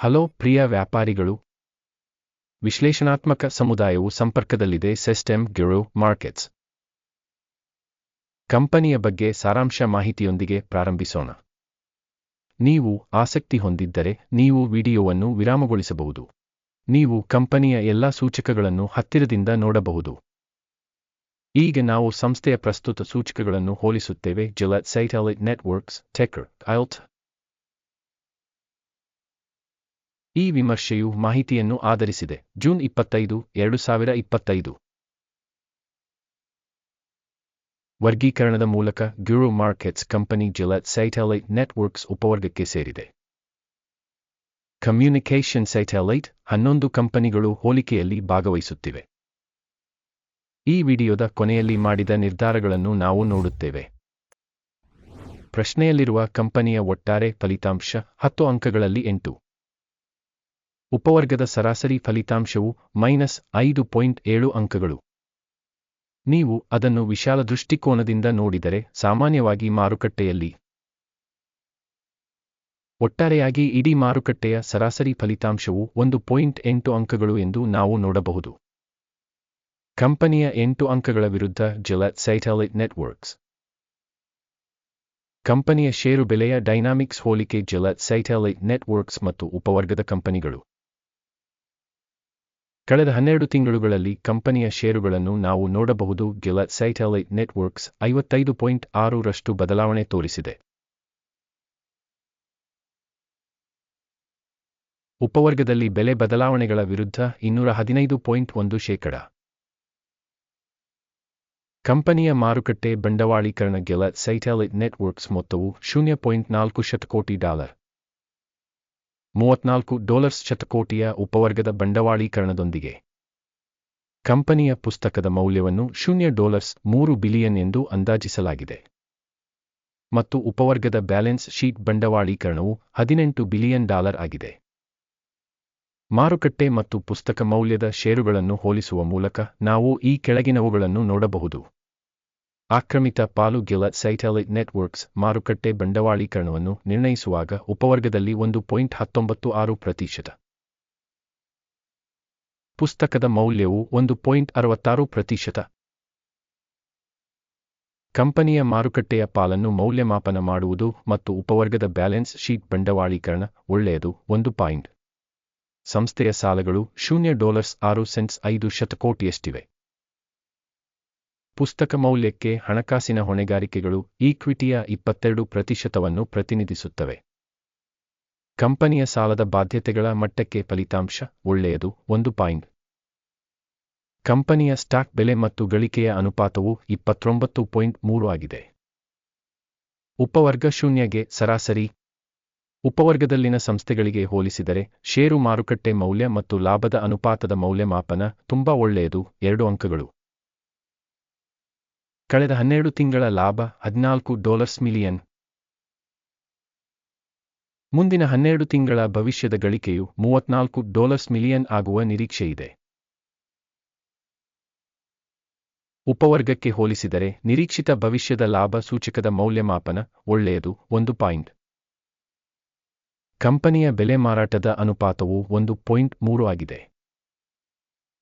Hello ಪ್ರಿಯ ವ್ಯಾಪಾರಿಗಳು. ವಿಶ್ಲೇಷಣಾತ್ಮಕ ಸಮುದಾಯವು ಸಂಪರ್ಕದಲ್ಲಿದೆ ಸಿಸ್ಟಮ್ ಗಿರೋ ಮಾರ್ಕೆಟ್ಸ್ ಕಂಪನಿಯ ಬಗ್ಗೆ ಸಾರಾಂಶ ಮಾಹಿತಿಯೊಂದಿಗೆ ಪ್ರಾರಂಭಿಸೋಣ. ನೀವು ಆಸಕ್ತಿ ಹೊಂದಿದ್ದರೆ ನೀವು ವಿಡಿಯೋವನ್ನು ವಿರಾಮಗೊಳಿಸಬಹುದು. ನೀವು ಕಂಪನಿಯ ಎಲ್ಲಾ ಸೂಚಕಗಳನ್ನು ಹತ್ತಿರದಿಂದ ನೋಡಬಹುದು. ಈಗ ನಾವು ಸಂಸ್ಥೆಯ ಪ್ರಸ್ತುತ ಸೂಚಕಗಳನ್ನು ಹೋಲಿಸುತ್ತೇವೆ. ಜಲ ಸೈಟಲಿಟ್ ನೆಟ್ವರ್ಕ್ಸ್ ಟೆಕರ್ ಐಲ್ಟ್ ಈ ವಿಮರ್ಶೆಯು ಮಾಹಿತಿಯನ್ನು ಆಧರಿಸಿದೆ. ಜೂನ್ ಇಪ್ಪತ್ತೈದು, ಎರಡು ಸಾವಿರ ಇಪ್ಪತ್ತೈದು. ವರ್ಗೀಕರಣದ ಮೂಲಕ ಗ್ಯೂರೋ markets company Gilat satellite networks ಉಪವರ್ಗಕ್ಕೆ ಸೇರಿದೆ. ಕಮ್ಯುನಿಕೇಷನ್ ಸೈಟಲೈಟ್ ಹನ್ನೊಂದು ಕಂಪನಿಗಳು ಹೋಲಿಕೆಯಲ್ಲಿ ಭಾಗವಹಿಸುತ್ತಿವೆ. ಈ ವಿಡಿಯೋದ ಕೊನೆಯಲ್ಲಿ ಮಾಡಿದ ನಿರ್ಧಾರಗಳನ್ನು ನಾವು ನೋಡುತ್ತೇವೆ. ಪ್ರಶ್ನೆಯಲ್ಲಿರುವ ಕಂಪನಿಯ ಒಟ್ಟಾರೆ ಫಲಿತಾಂಶ ಹತ್ತು ಅಂಕಗಳಲ್ಲಿ ಎಂಟು. ಉಪವರ್ಗದ ಸರಾಸರಿ ಫಲಿತಾಂಶವು ಮೈನಸ್ ಐದು ಪಾಯಿಂಟ್ ಏಳು ಅಂಕಗಳು. ನೀವು ಅದನ್ನು ವಿಶಾಲ ದೃಷ್ಟಿಕೋನದಿಂದ ನೋಡಿದರೆ ಸಾಮಾನ್ಯವಾಗಿ ಮಾರುಕಟ್ಟೆಯಲ್ಲಿ ಒಟ್ಟಾರೆಯಾಗಿ ಇಡೀ ಮಾರುಕಟ್ಟೆಯ ಸರಾಸರಿ ಫಲಿತಾಂಶವು ಒಂದು ಪಾಯಿಂಟ್ ಎಂಟು ಅಂಕಗಳು ಎಂದು ನಾವು ನೋಡಬಹುದು. ಕಂಪನಿಯ ಎಂಟು ಅಂಕಗಳ ವಿರುದ್ಧ ಜಲತ್ ಸೈಟಲೈಟ್ ನೆಟ್ವರ್ಕ್ಸ್ ಕಂಪನಿಯ ಷೇರು ಬೆಲೆಯ ಡೈನಾಮಿಕ್ಸ್ ಹೋಲಿಕೆ ಜಲತ್ ಸೈಟಲೈಟ್ ನೆಟ್ವರ್ಕ್ಸ್ ಮತ್ತು ಉಪವರ್ಗದ ಕಂಪನಿಗಳು. ಕಳೆದ ಹನ್ನೆರಡು ತಿಂಗಳುಗಳಲ್ಲಿ ಕಂಪನಿಯ ಷೇರುಗಳನ್ನು ನಾವು ನೋಡಬಹುದು. ಗಿಲೆಟ್ ಸೈಟಲೈಟ್ ನೆಟ್ವರ್ಕ್ಸ್ ಐವತ್ತೈದು ಪಾಯಿಂಟ್ ಆರು ರಷ್ಟು ಬದಲಾವಣೆ ತೋರಿಸಿದೆ. ಉಪವರ್ಗದಲ್ಲಿ ಬೆಲೆ ಬದಲಾವಣೆಗಳ ವಿರುದ್ಧ ಇನ್ನೂರ ಹದಿನೈದು ಪಾಯಿಂಟ್ ಒಂದು ಶೇಕಡ. ಕಂಪನಿಯ ಮಾರುಕಟ್ಟೆ ಬಂಡವಾಳೀಕರಣ ಗೆಲ ಸೈಟಾಲಿಟ್ ನೆಟ್ವರ್ಕ್ಸ್ ಮೊತ್ತವು ಶೂನ್ಯ ಪಾಯಿಂಟ್ ನಾಲ್ಕು ಶತಕೋಟಿ ಡಾಲರ್. ಮೂವತ್ನಾಲ್ಕು ಡಾಲರ್ಸ್ ಶತಕೋಟಿಯ ಉಪವರ್ಗದ ಬಂಡವಾಳೀಕರಣದೊಂದಿಗೆ. ಕಂಪನಿಯ ಪುಸ್ತಕದ ಮೌಲ್ಯವನ್ನು ಶೂನ್ಯ ಡಾಲರ್ಸ್ ಮೂರು ಬಿಲಿಯನ್ ಎಂದು ಅಂದಾಜಿಸಲಾಗಿದೆ. ಮತ್ತು ಉಪವರ್ಗದ ಬ್ಯಾಲೆನ್ಸ್ ಶೀಟ್ ಬಂಡವಾಳೀಕರಣವು ಹದಿನೆಂಟು ಬಿಲಿಯನ್ ಡಾಲರ್ ಆಗಿದೆ. ಮಾರುಕಟ್ಟೆ ಮತ್ತು ಪುಸ್ತಕ ಮೌಲ್ಯದ ಷೇರುಗಳನ್ನು ಹೋಲಿಸುವ ಮೂಲಕ ನಾವು ಈ ಕೆಳಗಿನವುಗಳನ್ನು ನೋಡಬಹುದು. ಆಕ್ರಮಿತ ಪಾಲು ಗಿಲೆಟ್ ಸೈಟಲಿಟ್ ನೆಟ್ವರ್ಕ್ಸ್ ಮಾರುಕಟ್ಟೆ ಬಂಡವಾಳೀಕರಣವನ್ನು ನಿರ್ಣಯಿಸುವಾಗ ಉಪವರ್ಗದಲ್ಲಿ ಒಂದು ಪಾಯಿಂಟ್ ಹತ್ತೊಂಬತ್ತು ಆರು ಪ್ರತಿಶತ. ಪುಸ್ತಕದ ಮೌಲ್ಯವು ಒಂದು ಪಾಯಿಂಟ್ ಅರವತ್ತಾರು ಪ್ರತಿಶತ. ಕಂಪನಿಯ ಮಾರುಕಟ್ಟೆಯ ಪಾಲನ್ನು ಮೌಲ್ಯಮಾಪನ ಮಾಡುವುದು ಮತ್ತು ಉಪವರ್ಗದ ಬ್ಯಾಲೆನ್ಸ್ ಶೀಟ್ ಬಂಡವಾಳೀಕರಣ ಒಳ್ಳೆಯದು ಒಂದು ಪಾಯಿಂಟ್. ಸಂಸ್ಥೆಯ ಸಾಲಗಳು ಶೂನ್ಯ ಡಾಲರ್ಸ್ ಆರು ಸೆಂಟ್ಸ್ ಐದು ಶತಕೋಟಿಯಷ್ಟಿವೆ. ಪುಸ್ತಕ ಮೌಲ್ಯಕ್ಕೆ ಹಣಕಾಸಿನ ಹೊಣೆಗಾರಿಕೆಗಳು ಈಕ್ವಿಟಿಯ ಇಪ್ಪತ್ತೆರಡು ಪ್ರತಿಶತವನ್ನು ಪ್ರತಿನಿಧಿಸುತ್ತವೆ. ಕಂಪನಿಯ ಸಾಲದ ಬಾಧ್ಯತೆಗಳ ಮಟ್ಟಕ್ಕೆ ಫಲಿತಾಂಶ ಒಳ್ಳೆಯದು ಒಂದು ಪಾಯಿಂಟ್. ಕಂಪನಿಯ ಸ್ಟಾಕ್ ಬೆಲೆ ಮತ್ತು ಗಳಿಕೆಯ ಅನುಪಾತವು ಇಪ್ಪತ್ತೊಂಬತ್ತು ಪಾಯಿಂಟ್ ಮೂರು ಆಗಿದೆ. ಉಪವರ್ಗ ಶೂನ್ಯಗೆ ಸರಾಸರಿ. ಉಪವರ್ಗದಲ್ಲಿನ ಸಂಸ್ಥೆಗಳಿಗೆ ಹೋಲಿಸಿದರೆ ಷೇರು ಮಾರುಕಟ್ಟೆ ಮೌಲ್ಯ ಮತ್ತು ಲಾಭದ ಅನುಪಾತದ ಮೌಲ್ಯಮಾಪನ ತುಂಬಾ ಒಳ್ಳೆಯದು ಎರಡು ಅಂಕಗಳು. ಕಳೆದ ಹನ್ನೆರಡು ತಿಂಗಳ ಲಾಭ ಹದಿನಾಲ್ಕು ಡಾಲರ್ಸ್ ಮಿಲಿಯನ್. ಮುಂದಿನ ಹನ್ನೆರಡು ತಿಂಗಳ ಭವಿಷ್ಯದ ಗಳಿಕೆಯು ಮೂವತ್ನಾಲ್ಕು ಡಾಲರ್ಸ್ ಮಿಲಿಯನ್ ಆಗುವ ನಿರೀಕ್ಷೆಯಿದೆ ಉಪವರ್ಗಕ್ಕೆ ಹೋಲಿಸಿದರೆ ನಿರೀಕ್ಷಿತ ಭವಿಷ್ಯದ ಲಾಭ ಸೂಚಕದ ಮೌಲ್ಯಮಾಪನ ಒಳ್ಳೆಯದು ಒಂದು ಪಾಯಿಂಟ್. ಕಂಪನಿಯ ಬೆಲೆ ಮಾರಾಟದ ಅನುಪಾತವು ಒಂದು ಪಾಯಿಂಟ್ ಮೂರು ಆಗಿದೆ.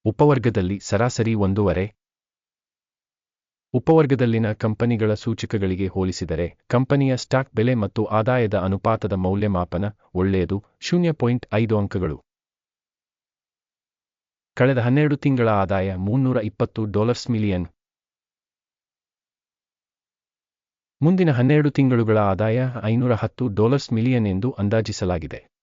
ಉಪವರ್ಗದಲ್ಲಿ ಸರಾಸರಿ ಒಂದೂವರೆ ಉಪವರ್ಗದಲ್ಲಿನ ಕಂಪನಿಗಳ ಸೂಚಕಗಳಿಗೆ ಹೋಲಿಸಿದರೆ, ಕಂಪನಿಯ ಸ್ಟಾಕ್ ಬೆಲೆ ಮತ್ತು ಆದಾಯದ ಅನುಪಾತದ ಮೌಲ್ಯಮಾಪನ ಒಳ್ಳೆಯದು. ಶೂನ್ಯ ಪಾಯಿಂಟ್ ಐದು ಅಂಕಗಳು. ಕಳೆದ ಹನ್ನೆರಡು ತಿಂಗಳ ಆದಾಯ ಮುನ್ನೂರ ಇಪ್ಪತ್ತು ಡಾಲರ್ಸ್ ಮಿಲಿಯನ್. ಮುಂದಿನ ಹನ್ನೆರಡು ತಿಂಗಳುಗಳ ಆದಾಯ ಐನೂರ ಹತ್ತು ಡಾಲರ್ಸ್ ಮಿಲಿಯನ್ ಎಂದು ಅಂದಾಜಿಸಲಾಗಿದೆ.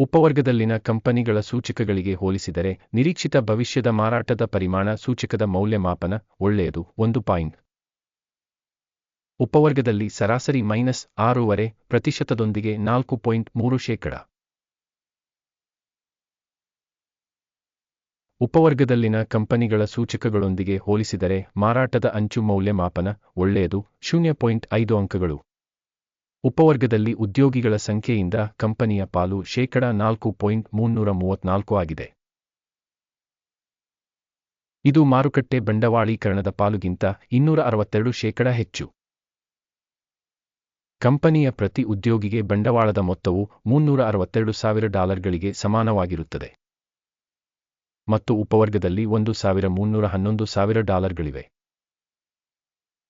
ಉಪವರ್ಗದಲ್ಲಿನ ಕಂಪನಿಗಳ ಸೂಚಕಗಳಿಗೆ ಹೋಲಿಸಿದರೆ ನಿರೀಕ್ಷಿತ ಭವಿಷ್ಯದ ಮಾರಾಟದ ಪರಿಮಾಣ ಸೂಚಕದ ಮೌಲ್ಯಮಾಪನ ಒಳ್ಳೆಯದು, ಒಂದು ಪಾಯಿಂಟ್. ಉಪವರ್ಗದಲ್ಲಿ ಸರಾಸರಿ ಮೈನಸ್ ಆರೂವರೆ ಪ್ರತಿಶತದೊಂದಿಗೆ ನಾಲ್ಕು ಪಾಯಿಂಟ್ ಮೂರು ಶೇಕಡ. ಉಪವರ್ಗದಲ್ಲಿನ ಕಂಪನಿಗಳ ಸೂಚಕಗಳೊಂದಿಗೆ ಹೋಲಿಸಿದರೆ ಮಾರಾಟದ ಅಂಚು ಮೌಲ್ಯಮಾಪನ ಒಳ್ಳೆಯದು, ಶೂನ್ಯ ಪಾಯಿಂಟ್ ಐದು ಅಂಕಗಳು. ಉಪವರ್ಗದಲ್ಲಿ ಉದ್ಯೋಗಿಗಳ ಸಂಖ್ಯೆಯಿಂದ ಕಂಪನಿಯ ಪಾಲು ಶೇಕಡ ನಾಲ್ಕು ಪಾಯಿಂಟ್ ಮೂನ್ನೂರ ಮೂವತ್ನಾಲ್ಕು ಆಗಿದೆ. ಇದು ಮಾರುಕಟ್ಟೆ ಬಂಡವಾಳೀಕರಣದ ಪಾಲುಗಿಂತ ಇನ್ನೂರ ಅರವತ್ತೆರಡು ಶೇಕಡ ಹೆಚ್ಚು. ಕಂಪನಿಯ ಪ್ರತಿ ಉದ್ಯೋಗಿಗೆ ಬಂಡವಾಳದ ಮೊತ್ತವು ಮುನ್ನೂರ ಅರವತ್ತೆರಡು ಸಾವಿರ ಡಾಲರ್ಗಳಿಗೆ ಸಮಾನವಾಗಿರುತ್ತದೆ. ಮತ್ತು ಉಪವರ್ಗದಲ್ಲಿ ಒಂದು ಸಾವಿರ ಮುನ್ನೂರ ಹನ್ನೊಂದು ಸಾವಿರ ಡಾಲರ್ಗಳಿವೆ.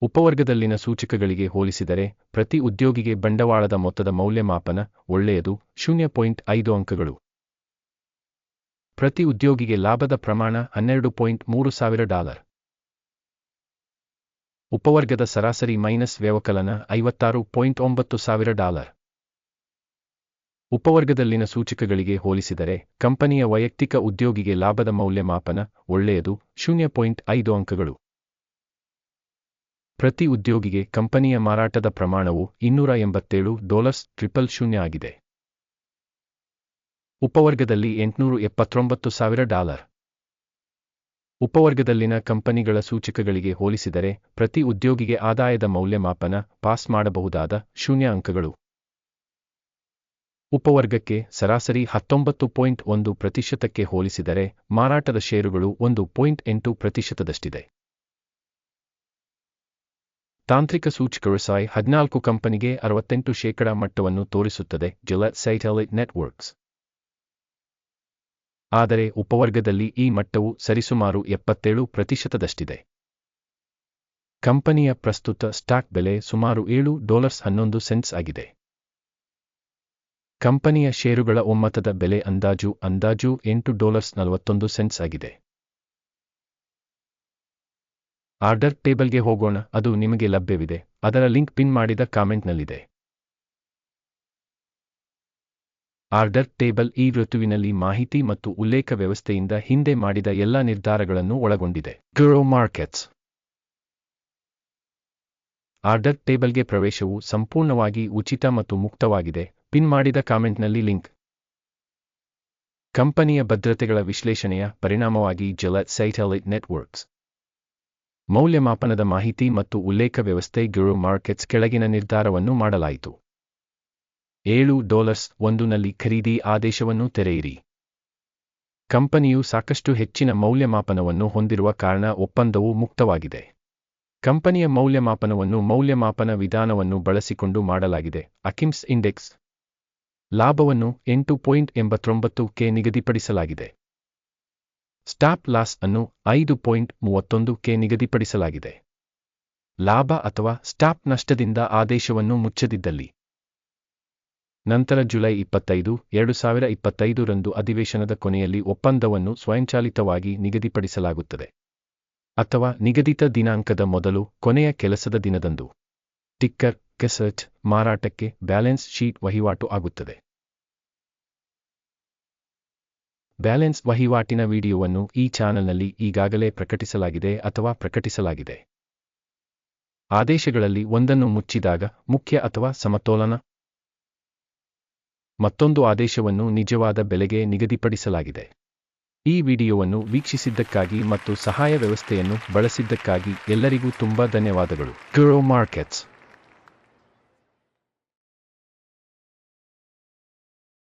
ಉಪವರ್ಗದಲ್ಲಿನ ಸೂಚಕಗಳಿಗೆ ಹೋಲಿಸಿದರೆ, ಪ್ರತಿ ಉದ್ಯೋಗಿಗೆ ಬಂಡವಾಳದ ಮೊತ್ತದ ಮೌಲ್ಯಮಾಪನ ಒಳ್ಳೆಯದು, ಶೂನ್ಯ ಪಾಯಿಂಟ್ ಐದು ಅಂಕಗಳು. ಪ್ರತಿ ಉದ್ಯೋಗಿಗೆ ಲಾಭದ ಪ್ರಮಾಣ ಹನ್ನೆರಡು ಪಾಯಿಂಟ್ ಮೂರು ಸಾವಿರ ಡಾಲರ್. ಉಪವರ್ಗದ ಸರಾಸರಿ ಮೈನಸ್ ವ್ಯವಕಲನ ಐವತ್ತಾರು ಪಾಯಿಂಟ್ ಒಂಬತ್ತು ಸಾವಿರ ಡಾಲರ್. ಉಪವರ್ಗದಲ್ಲಿನ ಸೂಚಕಗಳಿಗೆ ಹೋಲಿಸಿದರೆ, ಕಂಪನಿಯ ವೈಯಕ್ತಿಕ ಉದ್ಯೋಗಿಗೆ ಲಾಭದ ಮೌಲ್ಯಮಾಪನ ಒಳ್ಳೆಯದು, ಶೂನ್ಯ ಪಾಯಿಂಟ್ ಐದು ಅಂಕಗಳು. ಪ್ರತಿ ಉದ್ಯೋಗಿಗೆ ಕಂಪನಿಯ ಮಾರಾಟದ ಪ್ರಮಾಣವು ಇನ್ನೂರ ಎಂಬತ್ತೇಳು ಡಾಲರ್ಸ್ ಟ್ರಿಪಲ್ ಶೂನ್ಯ ಆಗಿದೆ. ಉಪವರ್ಗದಲ್ಲಿ ಎಂಟುನೂರು ಎಪ್ಪತ್ತೊಂಬತ್ತು ಸಾವಿರ ಡಾಲರ್. ಉಪವರ್ಗದಲ್ಲಿನ ಕಂಪನಿಗಳ ಸೂಚಕಗಳಿಗೆ ಹೋಲಿಸಿದರೆ ಪ್ರತಿ ಉದ್ಯೋಗಿಗೆ ಆದಾಯದ ಮೌಲ್ಯಮಾಪನ ಪಾಸ್ ಮಾಡಬಹುದಾದ ಶೂನ್ಯ ಅಂಕಗಳು. ಉಪವರ್ಗಕ್ಕೆ ಸರಾಸರಿ ಹತ್ತೊಂಬತ್ತು ಪಾಯಿಂಟ್ ಒಂದು ಪ್ರತಿಶತಕ್ಕೆ ಹೋಲಿಸಿದರೆ ಮಾರಾಟದ ಷೇರುಗಳು ಒಂದು ಪಾಯಿಂಟ್ ಎಂಟು ಪ್ರತಿಶತದಷ್ಟಿದೆ. ತಾಂತ್ರಿಕ ಸೂಚಕರು ಸಾಯ್ ಹದಿನಾಲ್ಕು ಕಂಪನಿಗೆ ಅರವತ್ತೆಂಟು ಶೇಕಡಾ ಮಟ್ಟವನ್ನು ತೋರಿಸುತ್ತದೆ ಜಿಲೆಟ್ ಸೈಟಲೈಟ್ ನೆಟ್ವರ್ಕ್ಸ್. ಆದರೆ ಉಪವರ್ಗದಲ್ಲಿ ಈ ಮಟ್ಟವು ಸರಿಸುಮಾರು ಎಪ್ಪತ್ತೇಳು ಪ್ರತಿಶತದಷ್ಟಿದೆ. ಕಂಪನಿಯ ಪ್ರಸ್ತುತ ಸ್ಟಾಕ್ ಬೆಲೆ ಸುಮಾರು ಏಳು ಡಾಲರ್ಸ್ ಹನ್ನೊಂದು ಸೆಂಟ್ಸ್ ಆಗಿದೆ. ಕಂಪನಿಯ ಷೇರುಗಳ ಒಮ್ಮತದ ಬೆಲೆ ಅಂದಾಜು ಅಂದಾಜು ಎಂಟು ಡಾಲರ್ಸ್ ನಲವತ್ತೊಂದು ಸೆಂಟ್ಸ್ ಆಗಿದೆ. ಆರ್ಡರ್ ಟೇಬಲ್ಗೆ ಹೋಗೋಣ, ಅದು ನಿಮಗೆ ಲಭ್ಯವಿದೆ. ಅದರ ಲಿಂಕ್ ಪಿನ್ ಮಾಡಿದ ಕಾಮೆಂಟ್ನಲ್ಲಿದೆ. ಆರ್ಡರ್ ಟೇಬಲ್ ಈ ಋತುವಿನಲ್ಲಿ ಮಾಹಿತಿ ಮತ್ತು ಉಲ್ಲೇಖ ವ್ಯವಸ್ಥೆಯಿಂದ ಹಿಂದೆ ಮಾಡಿದ ಎಲ್ಲ ನಿರ್ಧಾರಗಳನ್ನು ಒಳಗೊಂಡಿದೆ. ಗ್ರೋ ಮಾರ್ಕೆಟ್ಸ್ ಆರ್ಡರ್ ಟೇಬಲ್ಗೆ ಪ್ರವೇಶವು ಸಂಪೂರ್ಣವಾಗಿ ಉಚಿತ ಮತ್ತು ಮುಕ್ತವಾಗಿದೆ. ಪಿನ್ ಮಾಡಿದ ಕಾಮೆಂಟ್ನಲ್ಲಿ ಲಿಂಕ್. ಕಂಪನಿಯ ಭದ್ರತೆಗಳ ವಿಶ್ಲೇಷಣೆಯ ಪರಿಣಾಮವಾಗಿ ಜಲ ಸೈಟಲೈಟ್ ನೆಟ್ವರ್ಕ್ಸ್ ಮೌಲ್ಯಮಾಪನದ ಮಾಹಿತಿ ಮತ್ತು ಉಲ್ಲೇಖ ವ್ಯವಸ್ಥೆ ಗುರು ಮಾರ್ಕೆಟ್ಸ್ ಕೆಳಗಿನ ನಿರ್ಧಾರವನ್ನು ಮಾಡಲಾಯಿತು. ಏಳು ಡಾಲರ್ಸ್ ಒಂದು ನಲ್ಲಿ ಖರೀದಿ ಆದೇಶವನ್ನು ತೆರೆಯಿರಿ. ಕಂಪನಿಯು ಸಾಕಷ್ಟು ಹೆಚ್ಚಿನ ಮೌಲ್ಯಮಾಪನವನ್ನು ಹೊಂದಿರುವ ಕಾರಣ ಒಪ್ಪಂದವು ಮುಕ್ತವಾಗಿದೆ. ಕಂಪನಿಯ ಮೌಲ್ಯಮಾಪನವನ್ನು ಮೌಲ್ಯಮಾಪನ ವಿಧಾನವನ್ನು ಬಳಸಿಕೊಂಡು ಮಾಡಲಾಗಿದೆ. ಅಕಿಮ್ಸ್ ಇಂಡೆಕ್ಸ್ ಲಾಭವನ್ನು ಎಂಟು ಪಾಯಿಂಟ್ ಎಂಬತ್ತೊಂಬತ್ತು ಕೆ ನಿಗದಿಪಡಿಸಲಾಗಿದೆ. ಸ್ಟಾಪ್ ಲಾಸ್ ಅನ್ನು ಐದು ಪಾಯಿಂಟ್ ಮೂವತ್ತೊಂದು ಕೆ ನಿಗದಿಪಡಿಸಲಾಗಿದೆ. ಲಾಭ ಅಥವಾ ಸ್ಟಾಪ್ ನಷ್ಟದಿಂದ ಆದೇಶವನ್ನು ಮುಚ್ಚದಿದ್ದಲ್ಲಿ. ನಂತರ ಜುಲೈ ಇಪ್ಪತ್ತೈದು, ಎರಡು ಸಾವಿರ ಇಪ್ಪತ್ತೈದು ರಂದು ಅಧಿವೇಶನದ ಕೊನೆಯಲ್ಲಿ ಒಪ್ಪಂದವನ್ನು ಸ್ವಯಂಚಾಲಿತವಾಗಿ ನಿಗದಿಪಡಿಸಲಾಗುತ್ತದೆ. ಅಥವಾ ನಿಗದಿತ ದಿನಾಂಕದ ಮೊದಲು ಕೊನೆಯ ಕೆಲಸದ ದಿನದಂದು. ಟಿಕ್ಕರ್ ಕೆಸರ್ಟ್ ಮಾರಾಟಕ್ಕೆ ಬ್ಯಾಲೆನ್ಸ್ ಶೀಟ್ ವಹಿವಾಟು ಆಗುತ್ತದೆ. ಬ್ಯಾಲೆನ್ಸ್ ವಹಿವಾಟಿನ ವಿಡಿಯೋವನ್ನು ಈ ಚಾನೆಲ್ನಲ್ಲಿ ಈಗಾಗಲೇ ಪ್ರಕಟಿಸಲಾಗಿದೆ ಅಥವಾ ಪ್ರಕಟಿಸಲಾಗಿದೆ. ಆದೇಶಗಳಲ್ಲಿ ಒಂದನ್ನು ಮುಚ್ಚಿದಾಗ ಮುಖ್ಯ ಅಥವಾ ಸಮತೋಲನ. ಮತ್ತೊಂದು ಆದೇಶವನ್ನು ನಿಜವಾದ ಬೆಲೆಗೆ ನಿಗದಿಪಡಿಸಲಾಗಿದೆ. ಈ ವಿಡಿಯೋವನ್ನು ವೀಕ್ಷಿಸಿದ್ದಕ್ಕಾಗಿ ಮತ್ತು ಸಹಾಯ ವ್ಯವಸ್ಥೆಯನ್ನು ಬಳಸಿದ್ದಕ್ಕಾಗಿ ಎಲ್ಲರಿಗೂ ತುಂಬಾ ಧನ್ಯವಾದಗಳು. ಕ್ಯೂರೋ ಮಾರ್ಕೆಟ್ಸ್